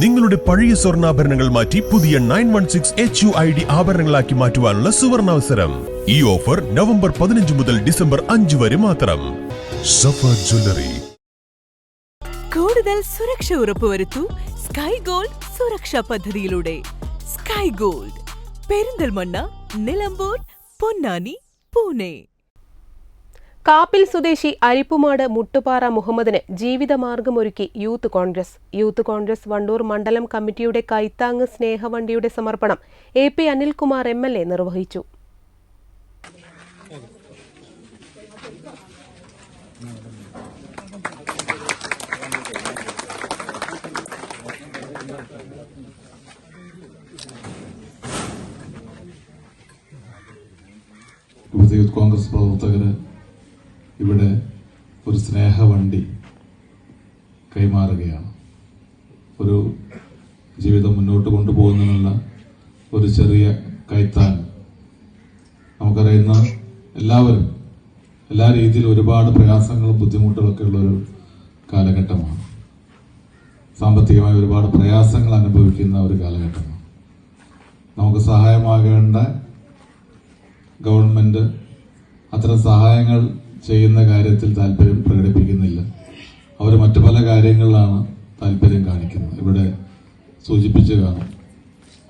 നിങ്ങളുടെ പഴയ സ്വർണാഭരണങ്ങൾ മാറ്റി പുതിയ nine one six H U I D ആഭരണങ്ങളാക്കി മാറ്റുവാനുള്ള സുവർണാവസരം. ഈ ഓഫർ നവംബർ പതിനഞ്ച് മുതൽ ഡിസംബർ അഞ്ച് വരെ മാത്രം. സഫർ ജ്വല്ലറി. കൂടുതൽ സുരക്ഷ ഉറപ്പുവരുത്തു സ്കൈ ഗോൾഡ് സുരക്ഷാ പദ്ധതിയിലൂടെ. Sky gold. പെരിന്തൽമണ്ണ നിലമ്പൂർ പൊന്നാനി പൂനെ. കാപ്പിൽ സ്വദേശി അരിപ്പുമാട് മുട്ടുപാറ മുഹമ്മദിന് ജീവിതമാർഗമൊരുക്കി യൂത്ത് കോൺഗ്രസ്. യൂത്ത് കോൺഗ്രസ് വണ്ടൂർ മണ്ഡലം കമ്മിറ്റിയുടെ കൈത്താങ് സ്നേഹവണ്ടിയുടെ സമർപ്പണം A P Anilkumar M L A നിർവഹിച്ചു. യൂത്ത് കോൺഗ്രസ് പ്രവർത്തകര് ഇവിടെ ഒരു സ്നേഹവണ്ടി കൈമാറുകയാണ്. ഒരു ജീവിതം മുന്നോട്ട് കൊണ്ടുപോകുന്നതിനുള്ള ഒരു ചെറിയ കൈത്താൻ. നമുക്കറിയുന്ന എല്ലാവരും എല്ലാ രീതിയിലും ഒരുപാട് പ്രയാസങ്ങളും ബുദ്ധിമുട്ടുകളൊക്കെ ഉള്ള ഒരു കാലഘട്ടമാണ്. സാമ്പത്തികമായി ഒരുപാട് പ്രയാസങ്ങൾ അനുഭവിക്കുന്ന ഒരു കാലഘട്ടമാണ്. നമുക്ക് സഹായമാകേണ്ട ഗവൺമെന്റ് അത്തരം സഹായങ്ങൾ ചെയ്യുന്ന കാര്യത്തിൽ താല്പര്യം പ്രകടിപ്പിക്കുന്നില്ല. അവർ മറ്റു പല കാര്യങ്ങളിലാണ് താല്പര്യം കാണിക്കുന്നത്. ഇവിടെ സൂചിപ്പിച്ച് കാണും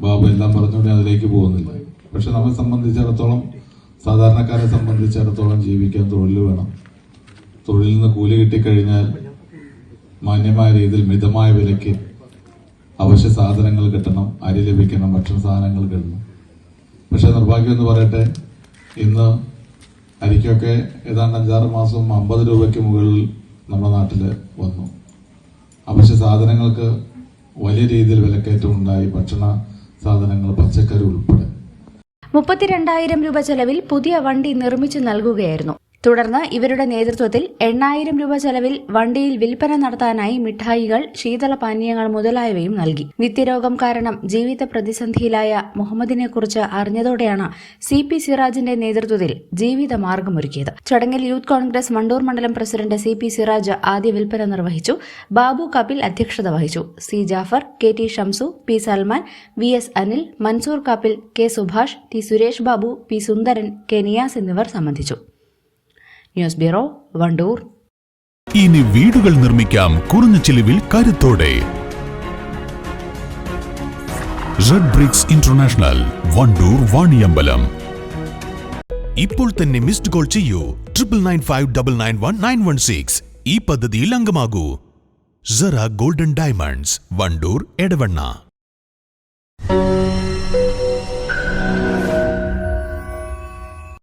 ബാബു എല്ലാം പറഞ്ഞുകൊണ്ട് അതിലേക്ക് പോകുന്നില്ല. പക്ഷെ നമ്മെ സംബന്ധിച്ചിടത്തോളം സാധാരണക്കാരെ സംബന്ധിച്ചിടത്തോളം ജീവിക്കാൻ തൊഴിൽ വേണം. തൊഴിലിൽ നിന്ന് കൂലി കിട്ടിക്കഴിഞ്ഞാൽ മാന്യമായ രീതിയിൽ മിതമായ വിലയ്ക്ക് അവശ്യ സാധനങ്ങൾ കിട്ടണം അരി ലഭിക്കണം ഭക്ഷണ സാധനങ്ങൾ കിട്ടണം. പക്ഷെ നിർഭാഗ്യം എന്ന് പറയട്ടെ ഇന്ന് അരിക്കൊക്കെ ഏതാണ്ട് അഞ്ചാറ് മാസം അമ്പത് രൂപയ്ക്ക് മുകളിൽ നമ്മുടെ നാട്ടിൽ വന്നു. അവശ്യ സാധനങ്ങൾക്ക് വലിയ രീതിയിൽ വിലക്കയറ്റം ഉണ്ടായി. ഭക്ഷണ സാധനങ്ങൾ പച്ചക്കറി ഉൾപ്പെടെ. മുപ്പത്തിരണ്ടായിരം രൂപ ചെലവിൽ പുതിയ വണ്ടി നിർമ്മിച്ചു നൽകുകയായിരുന്നു. തുടർന്ന് ഇവരുടെ നേതൃത്വത്തിൽ എണ്ണായിരം രൂപ ചെലവിൽ വണ്ടിയിൽ വിൽപ്പന നടത്താനായി മിഠായികൾ ശീതളപാനീയങ്ങൾ മുതലായവയും നൽകി. നിത്യരോഗം കാരണം ജീവിത പ്രതിസന്ധിയിലായ മുഹമ്മദിനെക്കുറിച്ച് അറിഞ്ഞതോടെയാണ് സി പി സിറാജിന്റെ നേതൃത്വത്തിൽ ജീവിത മാർഗമൊരുക്കിയത്. ചടങ്ങിൽ യൂത്ത് കോൺഗ്രസ് മണ്ടൂർ മണ്ഡലം പ്രസിഡന്റ് സി പി സിറാജ് ആദ്യ വിൽപ്പന നിർവഹിച്ചു. ബാബു കപിൽ അധ്യക്ഷത വഹിച്ചു. C Jafar K T Shamsu P Salman V S Anil Mansoor Kapil K Subhash T Suresh Babu P Sundaran K Niyas എന്നിവർ സംബന്ധിച്ചു. News bureau Wandoor. ഇനി വീടുകൾ നിർമ്മിക്കാം കുറഞ്ഞ ചിലവിൽ കരുത്തോടെ. Red bricks international Wandoor Vaniyambalam. ഇപ്പോൾ തന്നെ മിസ്ഡ് കോൾ ചെയ്യൂ. Triple nine five double nine one nine one six ഈ പദ്ധതിയിൽ അംഗമാകൂ. Zara golden diamonds Wandoor Edavanna.